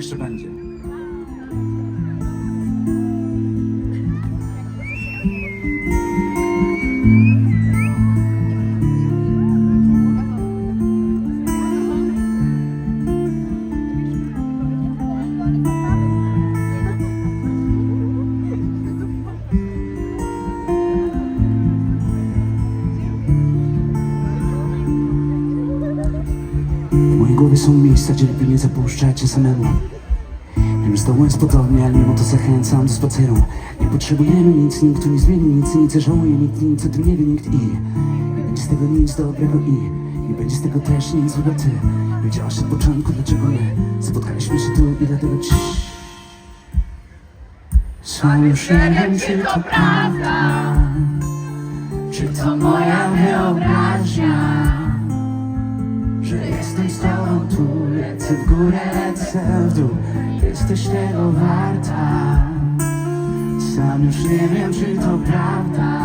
jeszcze będzie. W mojej głowie są miejsca, gdzie lepiej nie zapuszczać się samemu Wiem, że jest podobnie, ale mimo to zachęcam do spaceru. Nie potrzebujemy nic, nikt tu nie zmieni nic, nic żałuje, nikt nic o tym nie wie, nikt i Nie będzie z tego nic dobrego i Nie będzie z tego też nic złego ty Wiedziałaś od początku, dlaczego my Spotkaliśmy się tu i dlatego ci Sam już nie wiem, czy to prawda. Czy to moja wyobraźnia lecę w górę, lecę w dół. Jesteś tego warta. Sam już nie wiem, czy to prawda.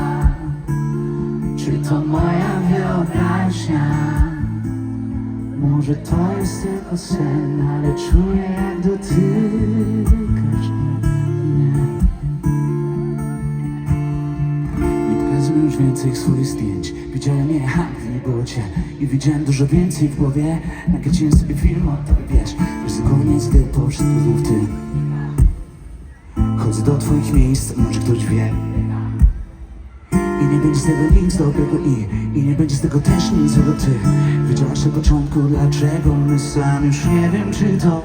Czy to moja wyobraźnia. Może to jest tylko sen, ale czuję jak dotykasz już więcej swoich zdjęć. Widziałem je, ha, nie cię. I widziałem dużo więcej w głowie. Nakręciłem sobie film o tobie, wiesz. Ryzykownie gdy po wszystkim znów ty Chodzę do twoich miejsc, może ktoś wie. I nie będzie z tego nic dobrego i I nie będzie z tego też nic złego. Ty Wiedziałaś od początku dlaczego my sami już nie wiem czy to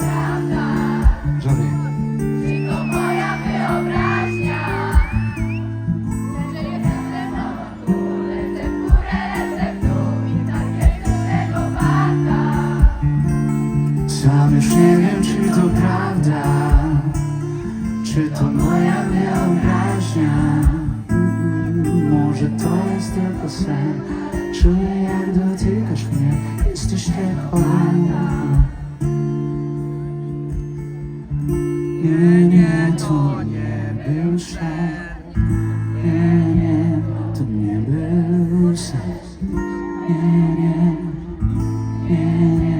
Sam już nie wiem, czy to prawda Czy to moja wyobraźnia. Może to jest tylko sen. Czuję, jak dotykasz mnie. Jesteś jak Nie, nie, to nie był sen. Nie, nie, to nie był sen. Nie, nie, nie, nie.